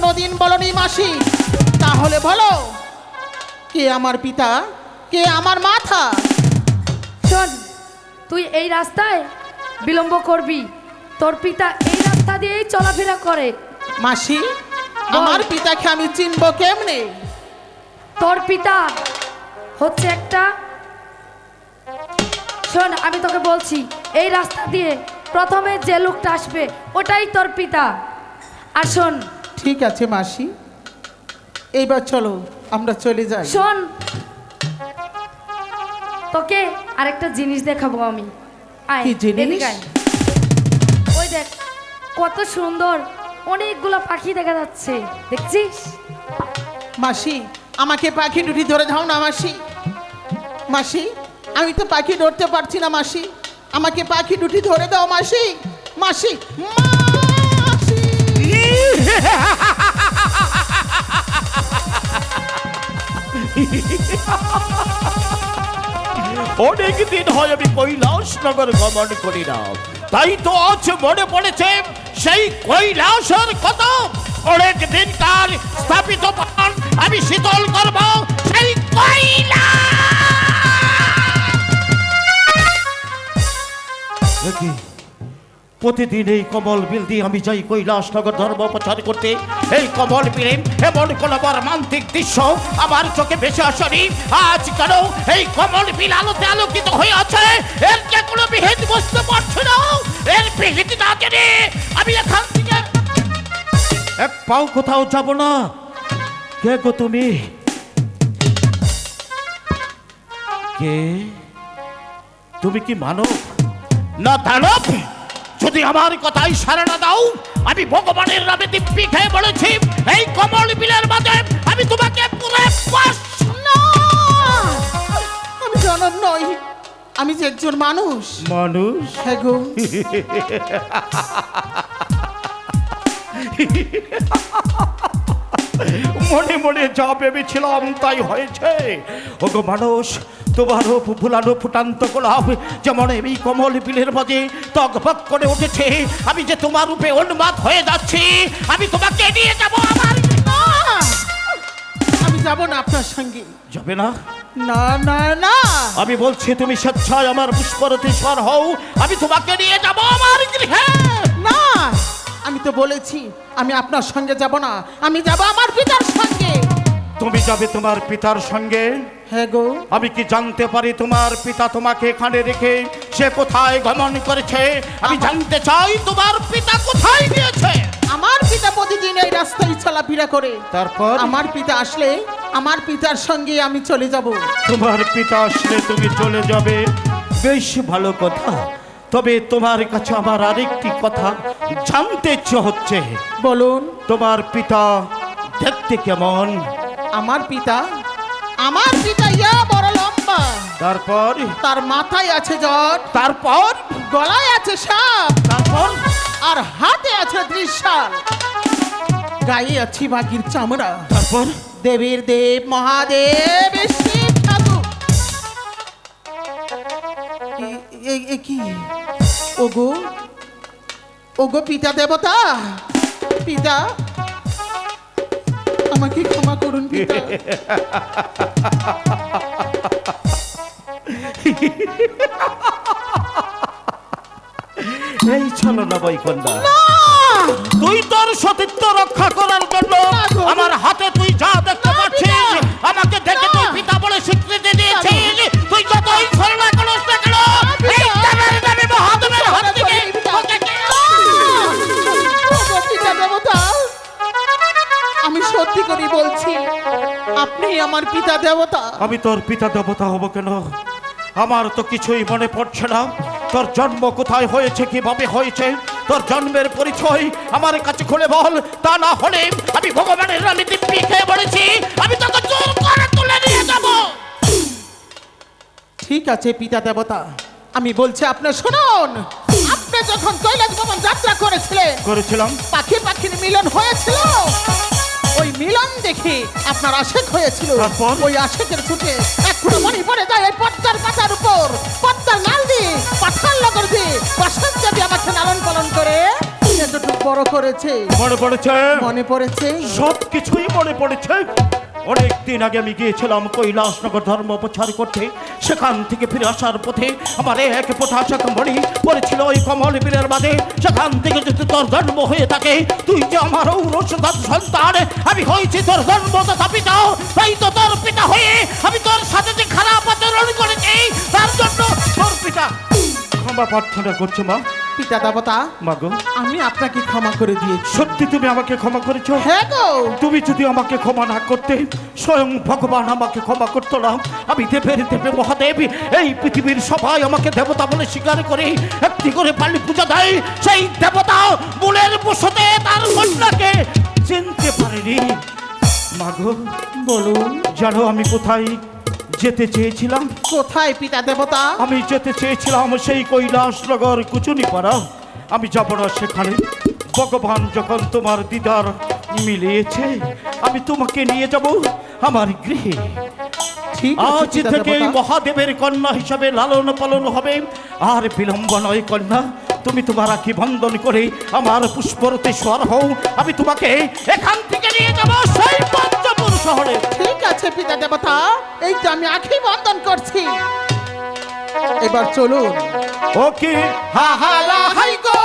কোনোদিন বলনি মাসি। তাহলে বলো কে আমার পিতা কে আমার মাথা? শোন তুই এই রাস্তায় বিলম্ব করবি। তোর পিতা এই রাস্তা দিয়েই চলাফেরা করে। মাসি আমার পিতাকে আমি চিনব কেমনে? তোর পিতা হচ্ছে একটা শোন আমি তোকে বলছি এই রাস্তা দিয়ে প্রথমে যে লোকটা আসবে ওটাই তোর পিতা। আর শোন ঠিক আছে মাসি। এইবার চলো আমরা চলে যাই। শোন। তোকে আরেকটা জিনিস দেখাবো আমি। আয় কি জিনিস? এদিকে আয়। ওই দেখ কত সুন্দর অনেকগুলো পাখি দেখা যাচ্ছে। দেখছিস? মাসি আমাকে পাখি দুটি ধরে দাও না মাসি। মাসি আমি তো পাখি ধরতে পারছি না মাসি। আমাকে পাখি দুটি ধরে দাও মাসি। মাসি মাসি অনেক দিন হয় আমি কৈলাসনগর গমন করি না তাই তো আজ মনে পড়েছে, সেই কৈলাসের কত অনেক দিন কাল স্থাপিত আমি শীতল করব, সেই কৈলাস! প্রতিদিন এই কমল বিল দিয়ে আমি যাই কৈলাসনগর ধর্ম প্রচার করতে। এই কমল বিলে এমন কোন মর্মান্তিক দৃশ্য আমার চোখে ভেসে আসেনি। আজ কেন এই কমল বিল আলোতে আলোকিত হয়ে আছে? এর যে কোনো বিহিত বুঝতে পারছি না? এর বিহিত না জেনে আমি এখান থেকে এক পাও কোথাও যাব না। কে গো তুমি? কে? তুমি কি মানব? না দানব? যদি আমার কথাই সারা না দাও আমি ভগবানের নামে দিব্যি খেয়ে বলেছি এই কমল বিলের মাঝে আমি তোমাকে পুরো আমি জনম নই আমি যে একজন মানুষ। মানুষ? হ্যাঁ গো। মনে মনে যা ভেবেছিলাম তাই হয়েছে। ও ওগো মানুষ তোমারও ভুলানো ফুটান্ত গোলাপ যেমন এই কমল বিলের মাঝে তকবক করে উঠেছে আমি যে তোমার রূপে উন্মাদ হয়ে যাচ্ছি আমি তোমাকে নিয়ে যাব আমার আমি যাব না আপনার সঙ্গে। যাবে না? না না না। আমি বলছি তুমি স্বেচ্ছায় আমার হও আমি তোমাকে নিয়ে যাব আমার গৃহে। তো বলেছি আমি আপনার সঙ্গে যাব না। আমি যাব আমার পিতার সঙ্গে। তুমি যাবে তোমার পিতার সঙ্গে? হ্যাঁ গো। আমি কি জানতে পারি তোমার পিতা তোমাকে এখানে রেখে সে কোথায় গমন করেছে? আমি জানতে চাই তোমার পিতা কোথায় গিয়েছে? আমার পিতা প্রতিদিন এই রাস্তায় চলাফেরা করে। তারপর? আমার পিতা আসলে আমার পিতার সঙ্গে আমি চলে যাব। তোমার পিতা আসলে তুমি চলে যাবে। বেশ ভালো কথা। তবে তোমার কাছে আমার আরেকটি কথা। জানতে ইচ্ছে হচ্ছে বলুন। তোমার পিতা দেখতে কেমন? আমার পিতা? আমার পিতা ইয়া বড় লম্বা। তারপর? তার মাথায় আছে জট। তারপর? গলায় আছে সাপ। তারপর? আর হাতে আছে ত্রিশাল গায়ে আছে বাঘির চামড়া। তারপর? দেবীর দেব মহাদেব শিব ঠাকুর কি? ওগো ওগো পিতা দেবতা পিতা আমাকে ক্ষমা করুন পিতা। এই চলো না বৈকন্যা করে বলছি আপনি আমার পিতা দেবতা। আমি তোর পিতা দেবতা হব কেন? আমার তো কিছুই মনে পড়ছে না। তোর জন্ম কোথায় হয়েছে কীভাবে হয়েছে? তোর জন্মের পরিচয় আমার কাছে খুলে বল। তা না হলে আমি ভগবানের নামে দিব্যি খেয়ে বলেছি আমি তোকে জোর করে তুলে নিয়ে যাব। ঠিক আছে পিতা দেবতা। আমি বলছি আপনি শুনুন। আপনি যখন কৈলাস ভবন যাত্রা করেছিলেন করেছিলাম। পাখি পাখির মিলন হয়েছিল? ওই মিলন দেখে আপনার আশেক হয়েছিল। তারপর? ওই আশেকের ছুটে এক মনে পড়ে যায় এই পদ্মার পাতার উপর। পদ্মার নাল দিয়ে পাঠান লগর দিয়ে পাশান যাবি আমাকে লালন পালন করে। এতটুকু বড় করেছে। মনে পড়েছে? মনে পড়েছে? সব কিছুই মনে পড়েছে। অনেক দিন আগে আমি গিয়েছিলাম কৈলাসনগর ধর্ম প্রচার করতে। সেখান থেকে ফিরে আসার পথে আমার এক পোঠাশাক মণি পড়েছিল ওই কমল বীরের বাদে সেখান থেকে যদি তোর জন্ম হয়ে থাকে, তুই যে আমার ঔরসদার সন্তান, আমি হয়েছি তোর জন্ম তথা পিতা। তাই তো তোর পিতা হয়ে আমি তোর সাথে যে খারাপ ক্ষমা প্রার্থনা করছ মা? পিতা দেবতা মাগো আমি আপনাকে ক্ষমা করে দিয়েছি। সত্যি তুমি আমাকে ক্ষমা করেছ? হ্যাঁ গো। তুমি যদি আমাকে ক্ষমা না করতে স্বয়ং ভগবান আমাকে ক্ষমা করতো না। আমি দেবের দেবে মহাদেব এই পৃথিবীর সবাই আমাকে দেবতা বলে স্বীকার করে একটি করে পালি পূজা দেয়। সেই দেবতা মূলের বসতে তার কন্যাকে চিনতে পারেনি। মাগো বলুন। জানো আমি কোথায় যেতে চেয়েছিলাম। কোথায় পিতা দেবতা? আমি যেতে চেয়েছিলাম সেই কৈলাসনগর কুচুনি পাড়া আমি যাব না সেখানে। ভগবান যখন তোমার দিদার মিলিয়েছে আমি তোমাকে নিয়ে যাব আমার গৃহে। আজ থেকে মহাদেবের কন্যা হিসাবে লালন পালন হবে। আর বিলম্ব নয় কন্যা তুমি তোমার রাখি বন্ধন করে আমার পুষ্পরতে স্বর হও। আমি তোমাকে এখান থেকে নিয়ে যাব সেই শহরে। ঠিক আছে পিতা দেবতা এই তো আমি আখি বন্ধন করছি। এবার চলুন। ও কি? হা হা লা হাই গো!